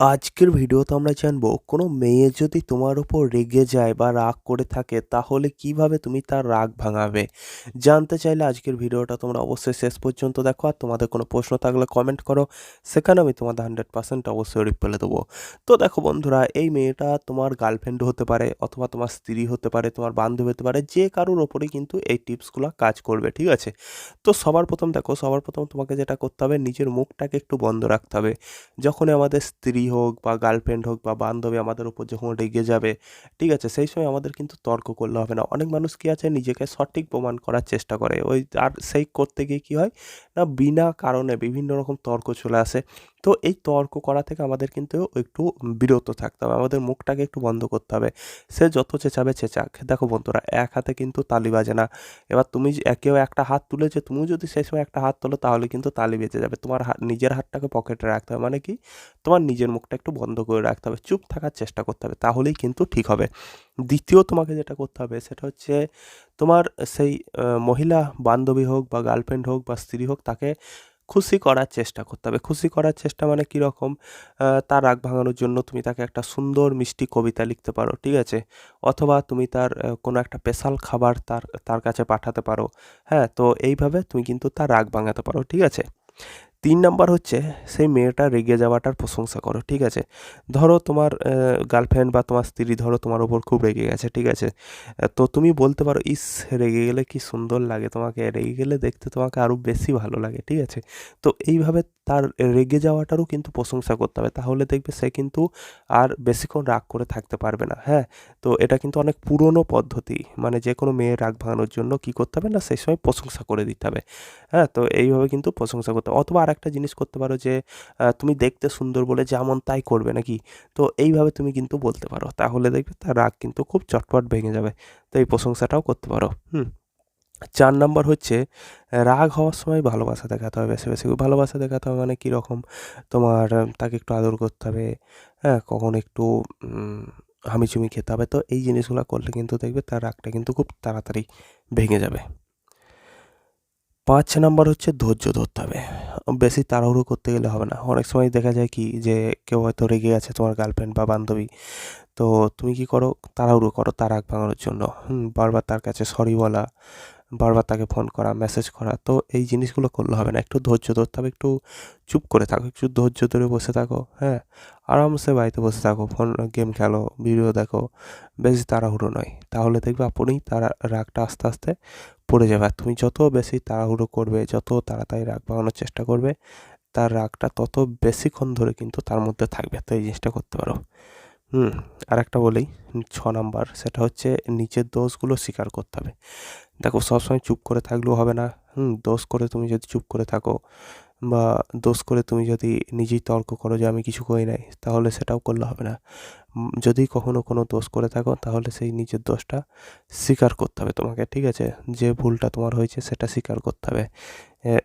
আজকের ভিডিওতে আমরা জানব, কোনো মেয়ে যদি তোমার উপর রেগে যায় বা রাগ করে থাকে, তাহলে কীভাবে তুমি তার রাগ ভাঙাবে? জানতে চাইলে আজকের ভিডিওটা তোমরা অবশ্যই শেষ পর্যন্ত দেখো আর তোমাদের কোনো প্রশ্ন থাকলে কমেন্ট করো। সেখানে আমি তোমাদের হান্ড্রেড পার্সেন্ট অবশ্যই রিপ্লাই দেবো। তো দেখো বন্ধুরা, এই মেয়েটা তোমার গার্লফ্রেন্ড হতে পারে অথবা তোমার স্ত্রী হতে পারে, তোমার বান্ধবী হতে পারে, যে কারোর ওপরেই কিন্তু এই টিপসগুলো কাজ করবে, ঠিক আছে? তো সবার প্রথম দেখো, সবার প্রথম তোমাকে যেটা করতে হবে, নিজের মুখটাকে একটু বন্ধ রাখতে হবে। যখনই আমাদের স্ত্রী হোক বা গার্লফ্রেন্ড হোক বা বান্ধবী আমাদের উপর যখন রেগে যাবে, ঠিক আছে, সেই সময় আমাদের কিন্তু তর্ক করলে হবে না। অনেক মানুষ কী আছে, নিজেকে সঠিক প্রমাণ করার চেষ্টা করে। ওই আর সেই করতে গিয়ে কী হয় না, বিনা কারণে বিভিন্ন রকম তর্ক চলে আসে। তো এই তর্ক করা থেকে আমাদের কিন্তু একটু বিরত থাকতে হবে। আমাদের মুখটাকে একটু বন্ধ করতে হবে। সে যত চেঁচাবে, চেঁচাক। দেখো বন্ধুরা, এক হাতে কিন্তু তালি বাজে না। এবার তুমি কেউ একটা হাত তুলেছে তুমি যদি সেই সময় একটা হাত তোলো, তাহলে কিন্তু তালি বেজে যাবে। তোমার নিজের হাতটাকে পকেটে রাখতে হবে। মানে কি? তোমার নিজের মুখটা একটু বন্ধ করে রাখতে হবে, চুপ থাকার চেষ্টা করতে হবে, তাহলেই কিন্তু ঠিক হবে। দ্বিতীয় তোমাকে যেটা করতে হবে সেটা হচ্ছে তোমার সেই মহিলা বান্ধবী হোক বা গার্লফ্রেন্ড হোক বা স্ত্রী হোক তাকে খুশি করার চেষ্টা করতে হবে। খুশি করার চেষ্টা মানে কীরকম তার রাগ ভাঙানোর জন্য তুমি তাকে একটা সুন্দর মিষ্টি কবিতা লিখতে পারো, ঠিক আছে? অথবা তুমি তার কোনো একটা স্পেশাল খাবার তার তার কাছে পাঠাতে পারো হ্যাঁ? তো এইভাবে তুমি কিন্তু তার রাগ ভাঙাতে পারো, ঠিক আছে? তিন নাম্বার হচ্ছে, সেই মেয়েটা রেগে যাওয়াটার প্রশংসা করো, ঠিক আছে? ধরো তোমার গার্লফ্রেন্ড বা তোমার স্ত্রী ধরো তোমার ওপর খুব রেগে গেছে, ঠিক আছে? তো তুমি বলতে পারো, ইস, রেগে গেলে কি সুন্দর লাগে তোমাকে, রেগে গেলে দেখতে তোমাকে আরও বেশি ভালো লাগে ঠিক আছে? তো এইভাবে তার রেগে যাওয়াটারও কিন্তু প্রশংসা করতে হবে, তাহলে দেখবে সে কিন্তু আর বেশিক্ষণ রাগ করে থাকতে পারবে না হ্যাঁ? তো এটা কিন্তু অনেক পুরনো পদ্ধতি মানে যে কোনো মেয়ের রাগ ভাঙানোর জন্য কী করতে হবে না, সেই সময় প্রশংসা করে দিতে হবে হ্যাঁ? তো এইভাবে কিন্তু প্রশংসা করতে হবে, অথবা আরেকটা জিনিস করতে পারো যে তুমি দেখতে সুন্দর বলে যেমন তাই করবে নাকি? তো এইভাবে তুমি কিন্তু বলতে পারো। তাহলে দেখবে তার রাগ কিন্তু খুব চটপট ভেঙে যাবে। তো এই প্রশংসাটাও করতে পারো। হুম। চার নাম্বার হচ্ছে, রাগ হওয়ার সময় ভালোবাসা দেখাতে হবে। বেশি বেশি ভালোবাসা দেখাতে হবে মানে কীরকম? তোমার তাকে একটু আদর করতে হবে হ্যাঁ? কখন একটু হামিচুমি খেতে হবে। তো এই জিনিসগুলো করলে কিন্তু দেখবে তার রাগটা কিন্তু খুব তাড়াতাড়ি ভেঙে যাবে। পাঁচ নাম্বার হচ্ছে ধৈর্য ধরতে হবে। বেশি তাড়াহুড়ো করতে গেলে হবে না। অনেক সময় দেখা যায় কি যে কেউ হয়তো রেগে আছে তোমার গার্লফ্রেন্ড বা বান্ধবী। তো তুমি কি করো? তাড়াহুড়ো করো তার আগ ভাঙানোর জন্য। হুম, বারবার তার কাছে সরি বলা বারবার তাকে ফোন করা মেসেজ করা। তো এই জিনিসগুলো করলে হবে না। একটু ধৈর্য ধরতে হবে, একটু চুপ করে থাকো, একটু ধৈর্য ধরে বসে থাকো হ্যাঁ? আরামসে বাড়িতে বসে থাকো ফোন গেম খেলো ভিডিও দেখো, বেশি তাড়াহুড়ো নয়। তাহলে দেখবে আপনিই তার রাগটা আস্তে আস্তে পড়ে যাবে। আর তুমি যত বেশি তাড়াহুড়ো করবে, যত তাড়াতাড়ি রাগ ভাঙানোর চেষ্টা করবে, তার রাগটা তত বেশিক্ষণ ধরে কিন্তু তার মধ্যে থাকবে। তো এই জিনিসটা করতে পারো। হুম আর একটা ছ নাম্বার, সেটা হচ্ছে নিজের দোষগুলো স্বীকার করতে হবে। দেখো সবসময় চুপ করে থাকলেও হবে না। হুম, দোষ করে তুমি যদি চুপ করে থাকো বা দোষ করে তুমি যদি নিজেই তর্ক করো যে আমি কিছু করি নাই, তাহলে সেটাও করলে হবে না। যদি কখনো কোনো দোষ করে থাকো, তাহলে সেই নিজের দোষটা স্বীকার করতে হবে তোমাকে, ঠিক আছে? যে ভুলটা তোমার হয়েছে, সেটা স্বীকার করতে হবে।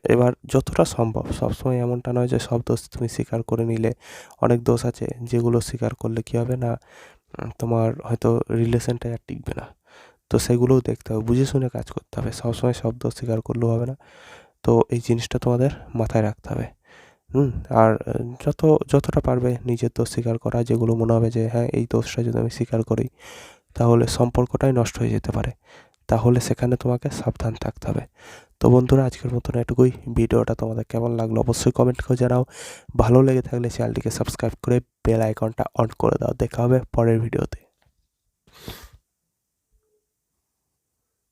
এবার যতটা সম্ভব, সবসময় এমনটা নয় যে সব দোষ তুমি স্বীকার করে নিলে, অনেক দোষ আছে যেগুলো স্বীকার করলে কী হবে না? তোমার হয়তো রিলেশনটা আর টিকবে না। তো সেগুলোও দেখতে হবে, বুঝে শুনে কাজ করতে হবে। সবসময় সব দোষ স্বীকার করলেও হবে না। তো এই জিনিসটা তোমাদের মাথায় রাখতে হবে। হুম, আর যত, যতটা পারবে নিজের দোষ স্বীকার করা, যেগুলো মনে হবে যে হ্যাঁ এই দোষটা যদি আমি স্বীকার করি, তাহলে সম্পর্কটাই নষ্ট হয়ে যেতে পারে। তাহলে সেখানে তোমাকে সাবধান থাকতে হবে। তো বন্ধুরা, আজকের মতন এটুকুই। ভিডিওটা তোমাদের কেমন লাগল অবশ্যই কমেন্ট করে জানাও। ভালো লেগে থাকলে চ্যানেলটিকে সাবস্ক্রাইব করে বেল আইকনটা অন করে দাও। দেখা হবে পরের ভিডিওতে।